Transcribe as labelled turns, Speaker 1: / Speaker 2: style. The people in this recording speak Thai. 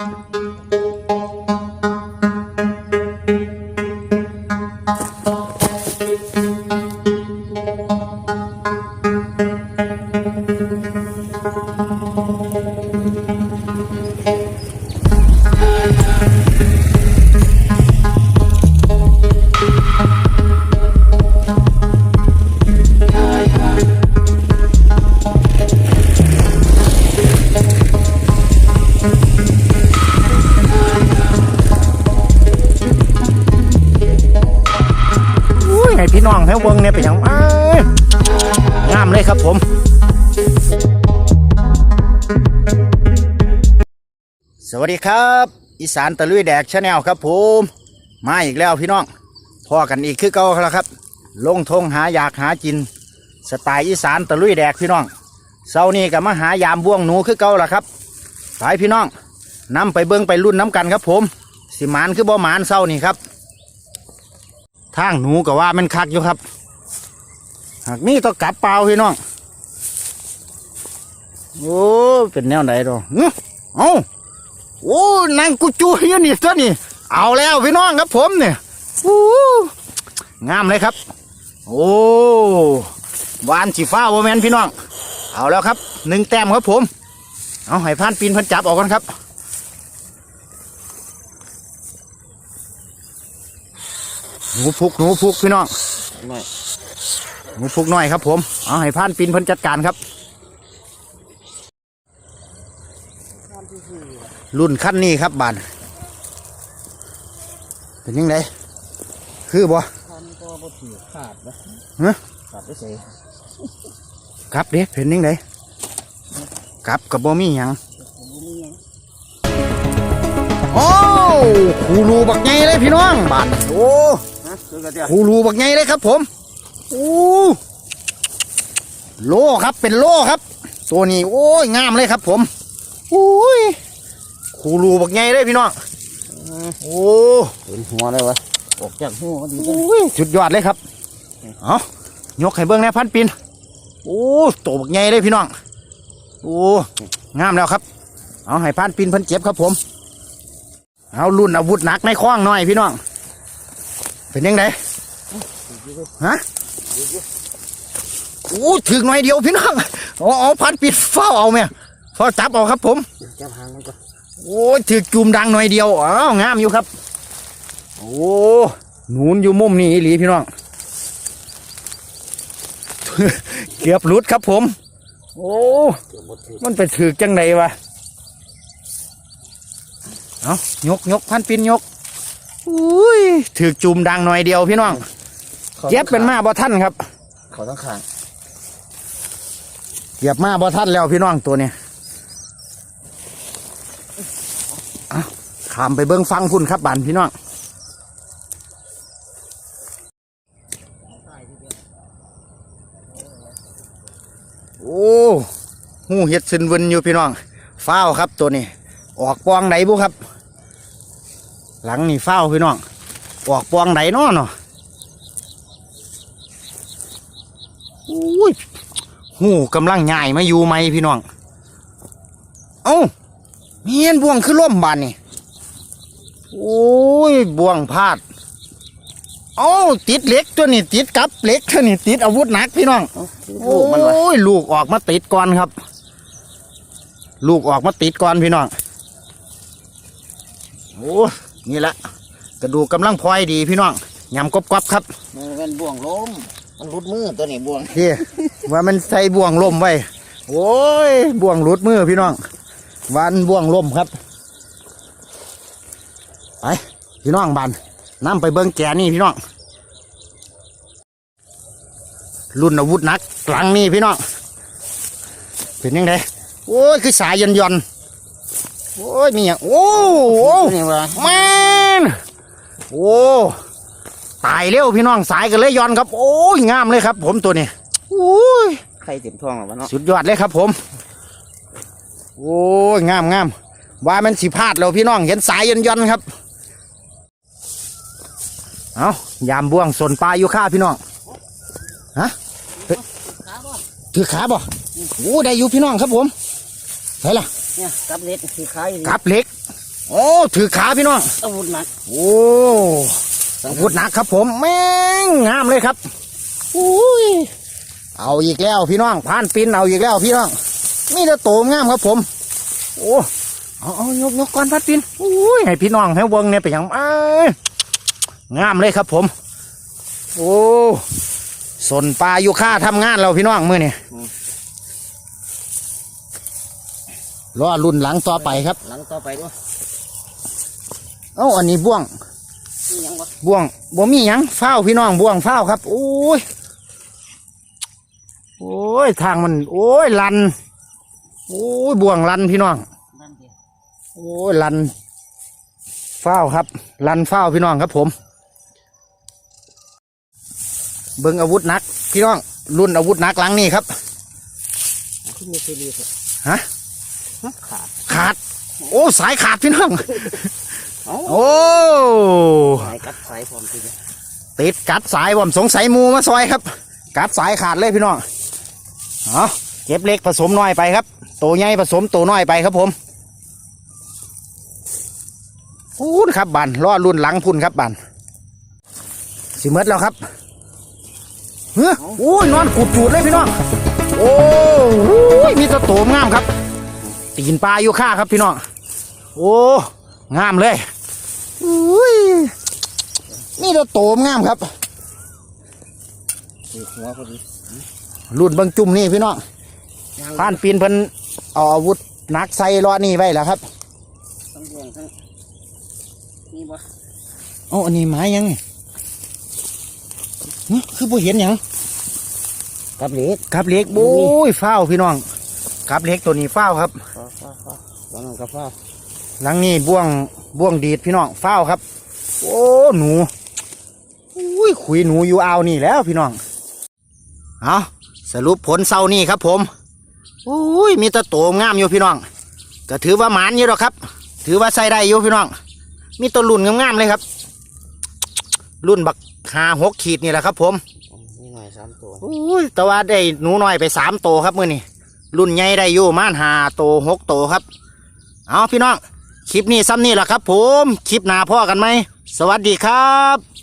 Speaker 1: อุ้ย พี่น้องแถวเบิงเนี่ยเป็นยังอ้ายงามเลยครับผมสวัสดีครับ อีสานตะลุยแดกชาแนลครับผมมาอีกแล้วพี่น้องพอกันอีกคือเก่าแล้วครับ ลงทงหาอยากหากิน สไตล์อีสานตะลุยแดกพี่น้องเช้านี้ก็มาหายามบ่วงหนูคือเก่าแล้วครับไปพี่น้องนำไปเบิ้งไปรุ่นน้ำกันครับผม สิมานคือบ่หมานเช้านี้ครับ ทางหนูก็ว่ามันคักอยู่ครับ หากนี่ต้องกลับเปล่าพี่น้อง โอ้ เป็นแนวไหนดอกอื้อเอาโอ้นางกุจูอยู่นี่ตัวนี่ เอาแล้วพี่น้องครับผมเนี่ยโอ้งามเลยครับ โอ้วานสีฟ้าโวแมนพี่น้อง เอาแล้วครับหนึ่งแต้มครับผม เอาให้พันปีนพันจับออกกันครับ หนูพุกหนูพุกพี่น้อง
Speaker 2: ไม่
Speaker 1: หนูพุกน้อยครับ ผมเอาให้พานปีนเพิ่นจัดการครับ รุ่นขั้นนี้ครับบานเป็นยังไงคือบ่
Speaker 2: ทันก็บ่ถือขาดนะ
Speaker 1: ฮะ
Speaker 2: ขาดได้เสีย
Speaker 1: กลับเด้เป็นยังไงกลับกับบ่มีหยัง
Speaker 2: ผมบ่มีหยัง
Speaker 1: โอ้คูรูบักใหญ่เลยพี่น้องบานโอ้
Speaker 2: ฮะเดี๋ยว ก็เดี๋ยว
Speaker 1: คูรูบักใหญ่เลยครับ ผมโอ้โลครับเป็นโลครับ ตัวนี้โอ้ยงามเลยครับ ผมโอ้ยคูรูบักใหญ่เลยพี่น้องโอ้
Speaker 2: เห็นหัวเลยวะออกจากหัวก็ดีเลย
Speaker 1: ยสุดยอดเลยครับเอายกให้เบิ้งแน่พันปีนโอ้ตัวบักใหญ่เลยพี่น้องโอ้งามแล้วครับ เอาให้พันปีนเพิ่นเจ็บครับผม เอารุ่นอาวุธหนักในคล้องหน่อยพี่น้อง เป็นยังไงฮะโอ้ถึงหน่อยเดียวพี่น้องเอาเอาพันปิดเฝ้าเอาไหมพอจับเอาครับ ผม
Speaker 2: จับหางมันก็
Speaker 1: โอ้ยถือจุ่มดังหน่อยเดียวอ้าวงามอยู่ครับ โอ้หนูนอยู่มุมนี้อีหลีพี่น้องเกือบหลุดครับผม โอ้
Speaker 2: เกือบบ่ถือ
Speaker 1: มันไปถือจังไดวะเอายกยกพันปินยก อุ้ยถือจุ่มดังหน่อยเดียวพี่น้องเจ็บเป็นมาบ่ท่านครับ
Speaker 2: เขาทั้งข้าง
Speaker 1: เกียบมาบ่ท่านแล้วพี่น้องตัวเนี้ยเอาขามไปเบิ้งฟังพุ่นครับบานพี่น้องโอ้หูเห็ดซึนเวนอยู่พี่น้องฟ้าวครับตัวนี้ ออกปองไหนบุครับ หลังนี่ฟ้าวพี่น้องออกปองไหนน้อเนาะอุ้ยหูกำลังใหญ่มาอยู่ไหมพี่น้อง เอ้าเมียนบ่วงคือล่มบานนี่โอ้ยบ่วงพลาดเอ้าติดเหล็กตัวนี้ติดกับเหล็กตัวนี้ติดอาวุธหนักพี่น้อง
Speaker 2: เอ้าลูกมันวะ
Speaker 1: โอ้ยลูกออกมาติดก่อนครับ ลูกออกมาติดก่อนพี่น้อง โอ้นี่แหละกระดูกกำลังพลอยดีพี่น้องยำกรอบๆครับ
Speaker 2: มันเป็นบ่วงล้มมันรุดมือตัวนี้บ่วง
Speaker 1: พี่ว่ามันใส่บ่วงลมไว้โอ้ยบ่วงหลุดมือพี่น้องวันบ่วงลมครับไปพี่น้องบานนำไปเบิ้งแกนี่พี่น้องรุ่นอาวุธหนักกลางนี่พี่น้องเป็นยังไงโอ้ยคือสายยันยนต์ โอ้ยมีอย่างโอ้โห
Speaker 2: นี่วะ
Speaker 1: แมนโอ้ตายเร็วพี่น้องสายกันเลยย้อนครับ โอ้ยงามเลยครับ ผมตัวนี้โอ้ย
Speaker 2: ใครเต็มท้องหรอวะเนาะ
Speaker 1: สุดยอดเลยครับ ผม โอ้ยงามงามว่ามันสิพลาดแล้วพี่น้องเห็นสายย้อนย้อนๆครับ เอายามบ่วงสนปลาอยู่ข้าพี่น้องฮะเฮ้ยถือขาบ่โอ้ได้อยู่พี่น้องครับผมใช่ละ
Speaker 2: เนี่ยกับเล็ดคือขายอยู่
Speaker 1: กับเหล็ก โอ้ถือขาพี่น้อง
Speaker 2: อาวุธหนัก
Speaker 1: โอ้อาวุธหนักครับผมแม่งงามเลยครับ อุ้ยเอาอีกแล้วพี่น้องพานปินเอาอีกแล้วพี่น้องมีแต่โตงามครับผม โอ้เอาเอายกยกก่อนพัดปินอุ้ยให้พี่น้องให้เวิงเนี่ยไปนอย่างอ้ายงามเลยครับผม โอ้สนปลาอยู่ค่าทำงานเราพี่น้องมือนี่ รอรุ่นหลังต่อไปครับ
Speaker 2: หลังต่อไปด้วย
Speaker 1: เอ้าอันนี้บ่วง
Speaker 2: นี่ยังวะ
Speaker 1: บ่วงบ่มีหยังเฝ้าวพี่น้องบ่วงเฝ้าวครับโอ้ยโอ้ยทางมัน โอ้ยลันโอ้ยบ่วงลันพี่น้อง
Speaker 2: นั่นเดียว
Speaker 1: โอ้ยลันเฝ้าวครับ ลันเฝ้าวพี่น้องครับผม เบิ่งอาวุธหนัก พี่น้องรุ่นอาวุธหนักหลังนี่ครับ
Speaker 2: ขึ้นมีซีรีส์
Speaker 1: ฮะ
Speaker 2: ขาด
Speaker 1: ขาด โอ้สายขาดพี่น้อง
Speaker 2: เอ้า
Speaker 1: โอ้
Speaker 2: สายกัดสายพร้อมทีเดียว
Speaker 1: ติดกัดสายผมสงสัยหมูมาซอยครับ กัดสายขาดเลยพี่น้องเอาเก็บเล็กผสมน้อยไปครับโตใหญ่ผสมโตน้อยไปครับผมพูนครับบันรอรุ่นหลังพุ่นครับบันสิเมดแล้วครับเฮ้ยโอ้ยนอนขูดจูดเลยพี่น้องโอ้ ตีนปลาอยู่ข้าครับพี่น้อง โอ้ งามเลยอุ้ยนี่เราโตมงามครับ
Speaker 2: ถือหัวพอดี
Speaker 1: รุ่นเบางจุ่มนี่พี่น้อง
Speaker 2: ยัง
Speaker 1: ผ่านปีนเพิ่นเอาอาวุธหนักใส่ล้อนี่ไว้แล้วครับ
Speaker 2: ทั้งบ่วงทั้งนี่บ่
Speaker 1: เอ้าอันนี้ไม้ยังนี่หึคือบ่เห็นหยัง
Speaker 2: กับเหล็ก
Speaker 1: กับเหล็กโอ้ยฟ้าวพี่น้อง กับเหล็กตัวนี้ฟ้าวครับ
Speaker 2: ฟ้าฟ้าฟ้าแล้วนั่นก็ฟ้า
Speaker 1: หลังนี้บ่วงบ่วงดีดพี่น้องฟ้าวครับ โอ้หนูอุ้ยขุยหนูอยู่อ่าวนี่แล้วพี่น้องเอาสรุปผลเศร้านี่ครับ ผมอุ้ยมีแตะโตงามอยู่พี่น้องก็ถือว่าหมานอยู่หรอกครับ ถือว่าใส่ได้อยู่พี่น้อง มีตัวรุ่นงามๆเลยครับ รุ่นบักหาหกขีดนี่แหละครับ ผม
Speaker 2: นี่หน่อยสามตัว
Speaker 1: อุ้ยแต่ว่าได้หนูน้อยไปสามโตครับมือนี่ รุ่นใหญ่ได้อยู่ม่านหาโตหกโตครับ เอาพี่น้อง คลิปนี้ซ้ำนี่แหละครับ ผม คลิปหน้าพ่อกันไหม สวัสดีครับ